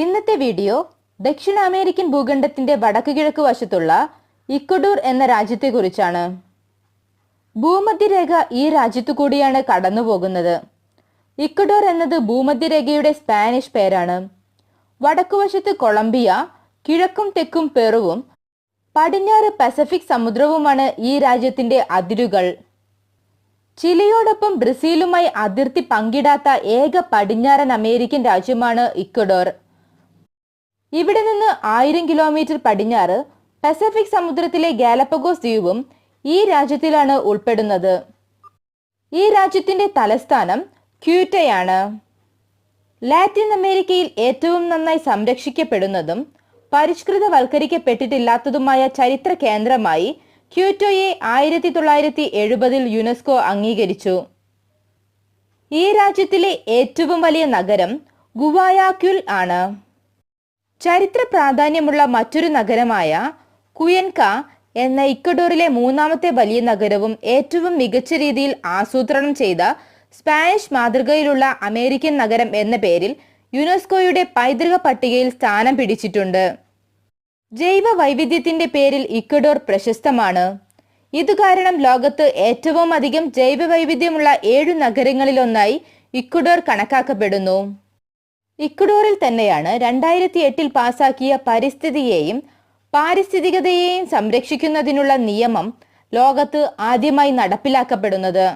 ഇന്നത്തെ വീഡിയോ ദക്ഷിണ അമേരിക്കൻ ഭൂഖണ്ഡത്തിന്റെ വടക്കു കിഴക്ക് വശത്തുള്ള ഇക്വഡൂർ എന്ന രാജ്യത്തെക്കുറിച്ചാണ്. ഭൂമധ്യരേഖ ഈ രാജ്യത്തു കൂടിയാണ് കടന്നുപോകുന്നത്. ഇക്വഡോർ എന്നത് ഭൂമധ്യരേഖയുടെ സ്പാനിഷ് പേരാണ്. വടക്കുവശത്ത് കൊളംബിയ കിഴക്കും തെക്കും പെറുവും പടിഞ്ഞാറ് പസഫിക് സമുദ്രവുമാണ് ഈ രാജ്യത്തിന്റെ അതിരുകൾ. ചിലിയോടൊപ്പം ബ്രസീലുമായി അതിർത്തി പങ്കിടാത്ത ഏക പടിഞ്ഞാറൻ അമേരിക്കൻ രാജ്യമാണ് ഇക്വഡോർ. ഇവിടെ നിന്ന് ആയിരം കിലോമീറ്റർ പടിഞ്ഞാറ് പസഫിക് സമുദ്രത്തിലെ ഗാലപ്പഗോസ് ദ്വീപും ഈ രാജ്യത്തിലാണ് ഉൾപ്പെടുന്നത്. ഈ രാജ്യത്തിന്റെ തലസ്ഥാനം ക്യൂറ്റയാണ്. ലാറ്റിൻ അമേരിക്കയിൽ ഏറ്റവും നന്നായി സംരക്ഷിക്കപ്പെടുന്നതും പരിഷ്കൃതവൽക്കരിക്കപ്പെട്ടിട്ടില്ലാത്തതുമായ ചരിത്ര കേന്ദ്രമായി ക്യൂറ്റോയെ ആയിരത്തി തൊള്ളായിരത്തി എഴുപതിൽ യുനെസ്കോ അംഗീകരിച്ചു. ഈ രാജ്യത്തിലെ ഏറ്റവും വലിയ നഗരം ഗുവായാക്യുൽ ആണ്. ചരിത്ര പ്രാധാന്യമുള്ള മറ്റൊരു നഗരമായ കുയൻക എന്ന ഇക്കഡോറിലെ മൂന്നാമത്തെ വലിയ നഗരവും ഏറ്റവും മികച്ച രീതിയിൽ ആസൂത്രണം ചെയ്ത സ്പാനിഷ് മാതൃകയിലുള്ള അമേരിക്കൻ നഗരം എന്ന പേരിൽ യുനെസ്കോയുടെ പൈതൃക പട്ടികയിൽ സ്ഥാനം പിടിച്ചിട്ടുണ്ട്. ജൈവ വൈവിധ്യത്തിന്റെ പേരിൽ ഇക്കഡോർ പ്രശസ്തമാണ്. ഇത് കാരണം ലോകത്ത് ഏറ്റവും അധികം ജൈവ വൈവിധ്യമുള്ള ഏഴു നഗരങ്ങളിലൊന്നായി ഇക്വഡോർ കണക്കാക്കപ്പെടുന്നു. ഇക്വഡോറിൽ തന്നെയാണ് രണ്ടായിരത്തി എട്ടിൽ പാസാക്കിയ പരിസ്ഥിതിയെയും പാരിസ്ഥിതികതയെയും സംരക്ഷിക്കുന്നതിനുള്ള നിയമം ലോകത്ത് ആദ്യമായി നടപ്പിലാക്കപ്പെടുന്നത്.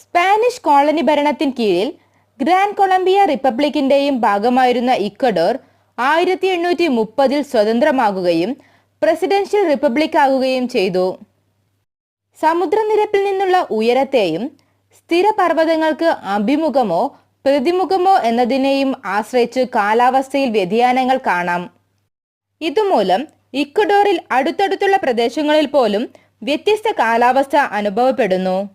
സ്പാനിഷ് കോളനി ഭരണത്തിൻ കീഴിൽ ഗ്രാൻഡ് കൊളംബിയ റിപ്പബ്ലിക്കിന്റെയും ഭാഗമായിരുന്ന ഇക്വഡോർ ആയിരത്തി എണ്ണൂറ്റി മുപ്പതിൽ സ്വതന്ത്രമാകുകയും പ്രസിഡൻഷ്യൽ റിപ്പബ്ലിക് ആകുകയും ചെയ്തു. സമുദ്രനിരപ്പിൽ നിന്നുള്ള ഉയരത്തെയും സ്ഥിരപർവതങ്ങൾക്ക് അഭിമുഖമോ പ്രതിമുഖമോ എന്നതിനെയും ആശ്രയിച്ച് കാലാവസ്ഥയിൽ വ്യതിയാനങ്ങൾ കാണാം. ഇതുമൂലം ഇക്വഡോറിൽ അടുത്തടുത്തുള്ള പ്രദേശങ്ങളിൽ പോലും വ്യത്യസ്ത കാലാവസ്ഥ അനുഭവപ്പെടുന്നു.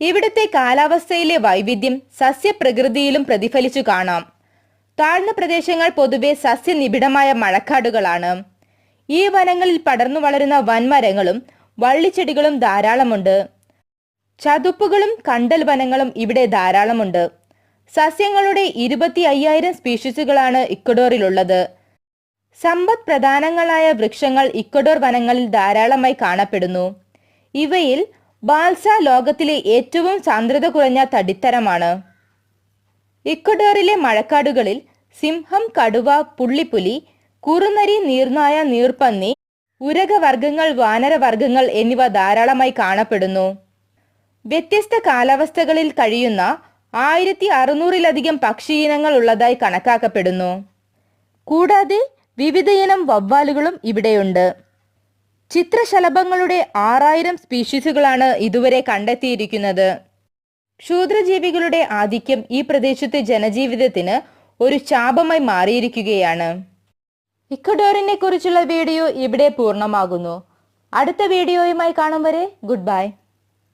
ഇവിടുത്തെ കാലാവസ്ഥയിലെ വൈവിധ്യം സസ്യപ്രകൃതിയിലും പ്രതിഫലിച്ചു കാണാം. താഴ്ന്ന പ്രദേശങ്ങൾ പൊതുവെ സസ്യനിബിഡമായ മഴക്കാടുകളാണ്. ഈ വനങ്ങളിൽ പടർന്നു വളരുന്ന വൻമരങ്ങളും വള്ളിച്ചെടികളും ധാരാളമുണ്ട്. ചതുപ്പുകളും കണ്ടൽ വനങ്ങളും ഇവിടെ ധാരാളമുണ്ട്. സസ്യങ്ങളുടെ ഇരുപത്തി അയ്യായിരം സ്പീഷീസുകളാണ് ഇക്വഡോറിലുള്ളത്. സമ്പദ് പ്രധാനങ്ങളായ വൃക്ഷങ്ങൾ ഇക്വഡോർ വനങ്ങളിൽ ധാരാളമായി കാണപ്പെടുന്നു. ഇവയിൽ ബാൽസ ലോകത്തിലെ ഏറ്റവും സാന്ദ്രത കുറഞ്ഞ തടിത്തരമാണ്. ഇക്വഡോറിലെ മഴക്കാടുകളിൽ സിംഹം കടുവ പുള്ളിപ്പുലി കുറുനരി നീർനായ നീർപ്പന്നി ഉരകവർഗങ്ങൾ വാനരവർഗങ്ങൾ എന്നിവ ധാരാളമായി കാണപ്പെടുന്നു. വ്യത്യസ്ത കാലാവസ്ഥകളിൽ കഴിയുന്ന ആയിരത്തി അറുന്നൂറിലധികം പക്ഷിയിനങ്ങൾ ഉള്ളതായി കണക്കാക്കപ്പെടുന്നു. കൂടാതെ വിവിധയിനം വവ്വാലുകളും ഇവിടെയുണ്ട്. ചിത്രശലഭങ്ങളുടെ ആറായിരം സ്പീഷീസുകളാണ് ഇതുവരെ കണ്ടെത്തിയിരിക്കുന്നത്. ക്ഷൂദ്രജീവികളുടെ ആധിക്യം ഈ പ്രദേശത്തെ ജനജീവിതത്തിന് ഒരു ശാപമായി മാറിയിരിക്കുകയാണ്. ഇക്കഡോറിനെ കുറിച്ചുള്ള വീഡിയോ ഇവിടെ പൂർണമാകുന്നു. അടുത്ത വീഡിയോയുമായി കാണും വരെ ഗുഡ് ബൈ.